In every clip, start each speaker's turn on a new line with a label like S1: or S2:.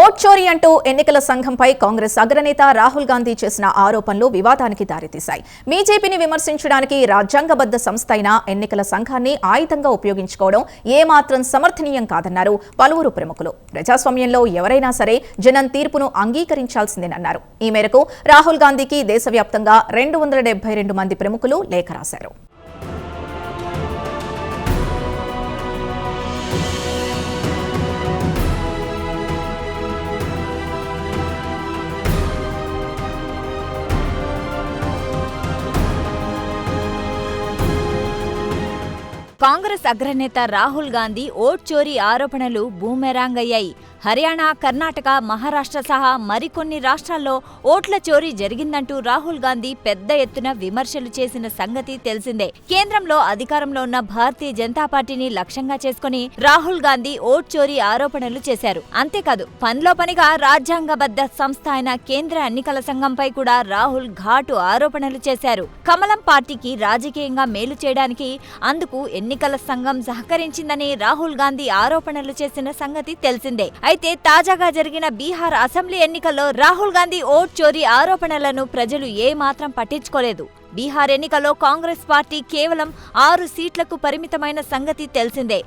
S1: Vote చోరీ అంటూ ఎన్నికల సంఘంపై కాంగ్రెస్ అగ్రనేత రాహుల్ గాంధీ చేసిన ఆరోపణలు వివాదానికి దారితీశాయి. బీజేపీని విమర్శించడానికి రాజ్యాంగబద్ధ సంస్థ అయిన ఎన్నికల సంఘాన్ని ఆయుధంగా ఉపయోగించుకోవడం ఏమాత్రం సమర్థనీయం కాదన్నారు పలువురు ప్రముఖులు. ప్రజాస్వామ్యంలో ఎవరైనా సరే జనం తీర్పును అంగీకరించాల్సిందేనన్నారు. ఈ మేరకు రాహుల్ గాంధీకి దేశవ్యాప్తంగా రెండు వందల రెండు మంది ప్రముఖులు లేఖ రాశారు.
S2: కాంగ్రెస్ అగ్రనేత రాహుల్ గాంధీ ఓట్ చోరీ ఆరోపణలు బూమెరాంగ్ అయ్యాయి హర్యానా కర్ణాటక మహారాష్ట్ర సహా మరికొన్ని రాష్ట్రాల్లో ఓట్ల చోరీ జరిగిందంటూ రాహుల్ గాంధీ పెద్ద ఎత్తున విమర్శలు చేసిన సంగతి తెలిసిందే. కేంద్రంలో అధికారంలో ఉన్న భారతీయ జనతా పార్టీని లక్ష్యంగా చేసుకుని రాహుల్ గాంధీ ఓట్ చోరీ ఆరోపణలు చేశారు. అంతేకాదు పనిలో పనిగా రాజ్యాంగబద్ధ సంస్థ అయిన కేంద్ర ఎన్నికల సంఘంపై కూడా రాహుల్ ఘాటు ఆరోపణలు చేశారు. కమలం పార్టీకి రాజకీయంగా మేలు చేయడానికి అందుకు ఎన్నికల సంఘం సహకరించిందని రాహుల్ గాంధీ ఆరోపణలు చేసిన సంగతి తెలిసిందే. అయితే తాజాగా జరిగిన బీహార్ అసెంబ్లీ ఎన్నికల్లో రాహుల్ గాంధీ ఓట్ చోరీ ఆరోపణలను ప్రజలు ఏ మాత్రం పట్టించుకోలేదు. బీహార్ ఎన్నికల్లో కాంగ్రెస్ పార్టీ కేవలం ఆరు సీట్లకు పరిమితమైన సంగతి తెలిసిందే.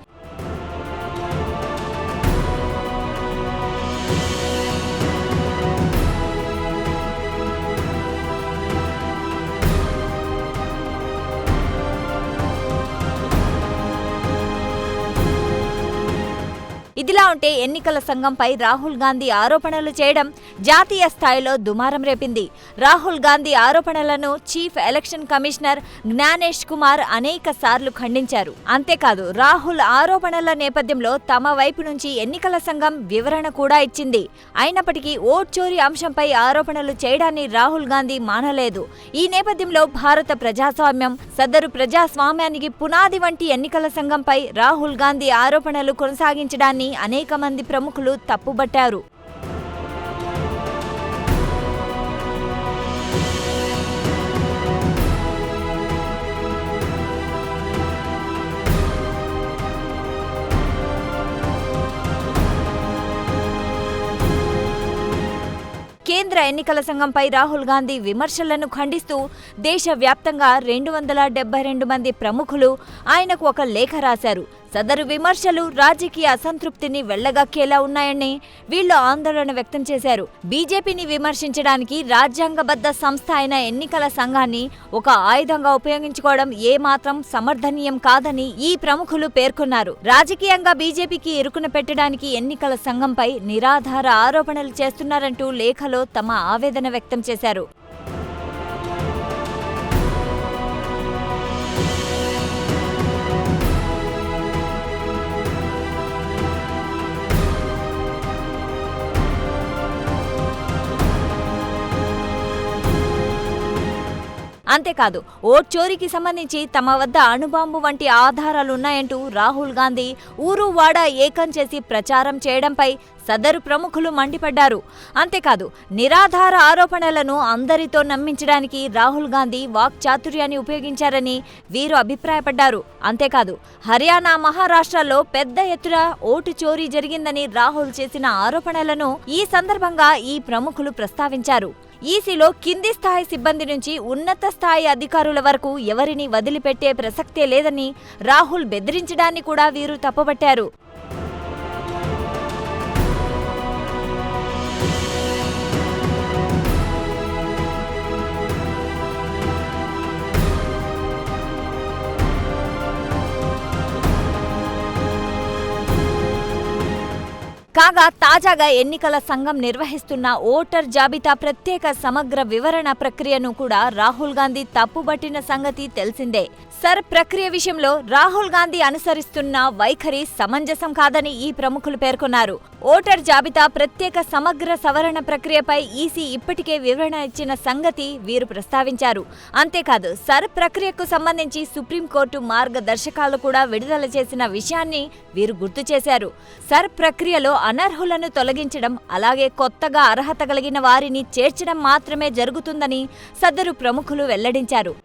S2: ఇదిలా ఉంటే ఎన్నికల సంఘంపై రాహుల్ గాంధీ ఆరోపణలు చేయడం జాతీయ స్థాయిలో దుమారం రేపింది. రాహుల్ గాంధీ ఆరోపణలను chief election commissioner Gyanesh Kumar అనేక సార్లు ఖండించారు. అంతేకాదు రాహుల్ ఆరోపణల నేపథ్యంలో తమ వైపు నుంచి ఎన్నికల సంఘం వివరణ కూడా ఇచ్చింది. అయినప్పటికీ ఓట్ చోరీ అంశంపై ఆరోపణలు చేయడాన్ని రాహుల్ గాంధీ మానలేదు. ఈ నేపథ్యంలో భారత ప్రజాస్వామ్యం సదరు ప్రజాస్వామ్యానికి పునాది వంటి ఎన్నికల సంఘంపై రాహుల్ గాంధీ ఆరోపణలు కొనసాగించడాన్ని అనేక మంది ప్రముఖులు తప్పుబట్టారు. కేంద్ర ఎన్నికల సంఘంపై రాహుల్ గాంధీ విమర్శలను ఖండిస్తూ దేశవ్యాప్తంగా రెండు వందల డెబ్బై రెండు మంది ప్రముఖులు ఆయనకు ఒక లేఖ రాశారు. సదరు విమర్శలు రాజకీయ అసంతృప్తిని వెళ్ళగక్కేలా ఉన్నాయని వీళ్ళు ఆందోళన వ్యక్తం చేశారు. బీజేపీని విమర్శించడానికి రాజ్యాంగబద్ధ సంస్థ అయిన ఎన్నికల సంఘాన్ని ఒక ఆయుధంగా ఉపయోగించుకోవడం ఏమాత్రం సమర్థనీయం కాదని ఈ ప్రముఖులు పేర్కొన్నారు. రాజకీయంగా బీజేపీకి ఇరుకున పెట్టడానికి ఎన్నికల సంఘంపై నిరాధార ఆరోపణలు చేస్తున్నారంటూ లేఖలో తమ ఆవేదన వ్యక్తం చేశారు. అంతేకాదు ఓట్ చోరీకి సంబంధించి తమ వద్ద అణుబాంబు వంటి ఆధారాలున్నాయంటూ రాహుల్ గాంధీ ఊరు వాడ ఏకం చేసి ప్రచారం చేయడంపై సదరు ప్రముఖులు మండిపడ్డారు. అంతేకాదు నిరాధార ఆరోపణలను అందరితో నమ్మించడానికి రాహుల్ గాంధీ వాక్చాతుర్యాన్ని ఉపయోగించారని వీరు అభిప్రాయపడ్డారు. అంతేకాదు హర్యానా మహారాష్ట్రలో పెద్ద ఎత్తున ఓటు చోరీ జరిగిందని రాహుల్ చేసిన ఆరోపణలను ఈ సందర్భంగా ఈ ప్రముఖులు ప్రస్తావించారు. ఈసీలో కింది స్థాయి సిబ్బంది నుంచి ఉన్నత స్థాయి అధికారుల వరకు ఎవరిని వదిలిపెట్టే ప్రసక్తే లేదని రాహుల్ బెదిరించడాన్ని కూడా వీరు తప్పుపట్టారు. కాగా తాజాగా ఎన్నికల సంఘం నిర్వహిస్తున్న ఓటర్ జాబితా ప్రత్యేక సమగ్ర వివరణ ప్రక్రియను కూడా రాహుల్ గాంధీ తప్పుబట్టిన సంగతి తెలిసిందే. సర్ ప్రక్రియ విషయంలో రాహుల్ గాంధీ అనుసరిస్తున్న వైఖరి సమంజసం కాదని ఈ ప్రముఖులు పేర్కొన్నారు. ఓటర్ జాబితా ప్రత్యేక సమగ్ర సవరణ ప్రక్రియపై ఈసీ ఇప్పటికే వివరణ ఇచ్చిన సంగతి వీరు ప్రస్తావించారు. అంతేకాదు సర్ ప్రక్రియకు సంబంధించి సుప్రీంకోర్టు మార్గదర్శకాలు కూడా విడుదల చేసిన విషయాన్ని వీరు గుర్తు చేశారు. సర్ ప్రక్రియలో అనర్హులను తొలగించడం అలాగే కొత్తగా అర్హత కలిగిన వారిని చేర్చడం మాత్రమే జరుగుతుందని సదరు ప్రముఖులు వెల్లడించారు.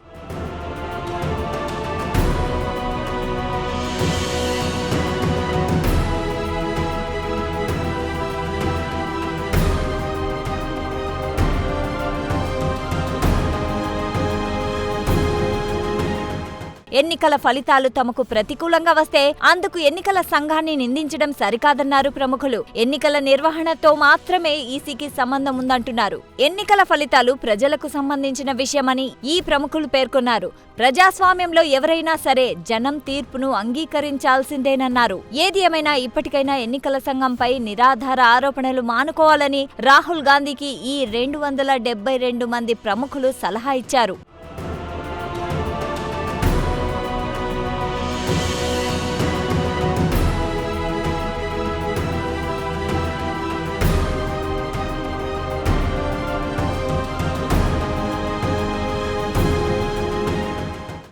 S2: ఎన్నికల ఫలితాలు తమకు ప్రతికూలంగా వస్తే అందుకు ఎన్నికల సంఘాన్ని నిందించడం సరికాదన్నారు ప్రముఖులు. ఎన్నికల నిర్వహణతో మాత్రమే ఈసీకి సంబంధం ఉందంటున్నారు. ఎన్నికల ఫలితాలు ప్రజలకు సంబంధించిన విషయమని ఈ ప్రముఖులు పేర్కొన్నారు. ప్రజాస్వామ్యంలో ఎవరైనా సరే జనం తీర్పును అంగీకరించాల్సిందేనన్నారు. ఏది ఏమైనా ఇప్పటికైనా ఎన్నికల సంఘంపై నిరాధార ఆరోపణలు మానుకోవాలని రాహుల్ గాంధీకి ఈ రెండు వందల డెబ్బై రెండు మంది ప్రముఖులు సలహా ఇచ్చారు.